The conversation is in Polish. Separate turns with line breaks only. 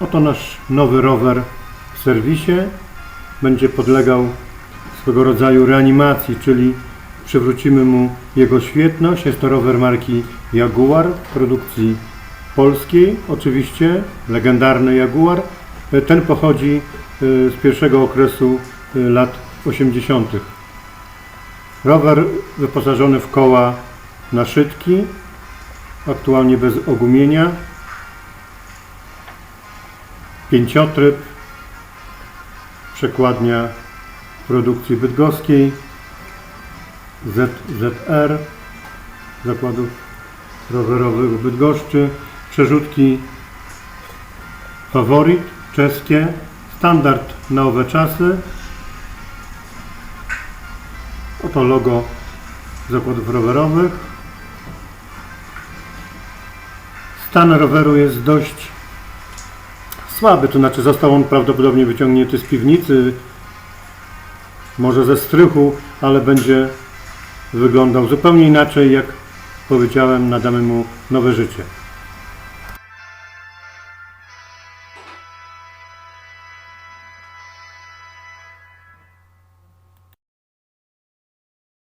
Oto nasz nowy rower w serwisie. Będzie podlegał swego rodzaju reanimacji, czyli przywrócimy mu jego świetność. Jest to rower marki Jaguar produkcji polskiej, oczywiście legendarny Jaguar. Ten pochodzi y, z pierwszego okresu y, lat 80. Rower wyposażony w koła na szytki, aktualnie bez ogumienia. Pięciotryb, przekładnia produkcji bydgoskiej, ZZR, zakładów rowerowych w Bydgoszczy, przerzutki Favorit, czeskie, standard na owe czasy. Oto logo zakładów rowerowych. Stan roweru jest dość słaby, to znaczy został on prawdopodobnie wyciągnięty z piwnicy, może ze strychu, ale będzie wyglądał zupełnie inaczej, jak powiedziałem, nadamy mu nowe życie.